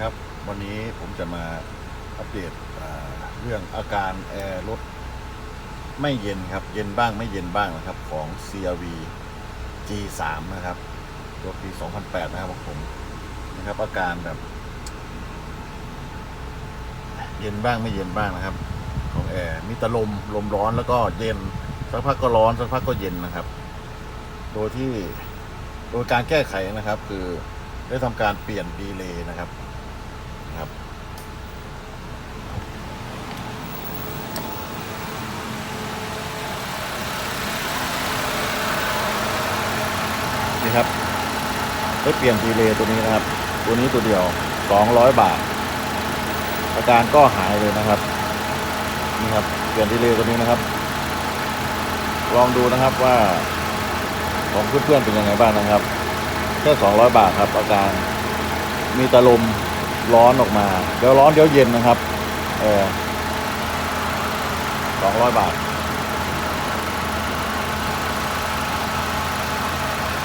ครับ วันนี้ผมจะมาอัปเดตเรื่องอาการแอร์รถไม่เย็นครับ เย็นบ้างไม่เย็นบ้างนะครับ ของ CRV G3 นะครับรถปี 2008 นะครับของผมนะครับ อาการแบบ เย็นบ้างไม่เย็นบ้างนะครับ ของแอร์มีแตะลมลมร้อนแล้วก็เย็นสักพักก็ร้อนสักพักก็เย็นนะครับ โดยที่โดยการแก้ไขนะครับ คือได้ทำการเปลี่ยนดีเลย์นะครับ นี่ ครับได้เปลี่ยนดีเลย์ตัวนี้นะครับ ตัวนี้ตัวเดียว 200 บาท อาการก็หายเลยนะครับ นี่ครับ เปลี่ยนดีเลย์ตัวนี้นะครับ ลองดูนะครับว่า ของเพื่อนๆเป็นยังไงบ้างนะครับ แค่ 200 บาทครับ อาการมีตะลมร้อนออกมา เดี๋ยวร้อนเดี๋ยวเย็นนะครับ เออ200 บาท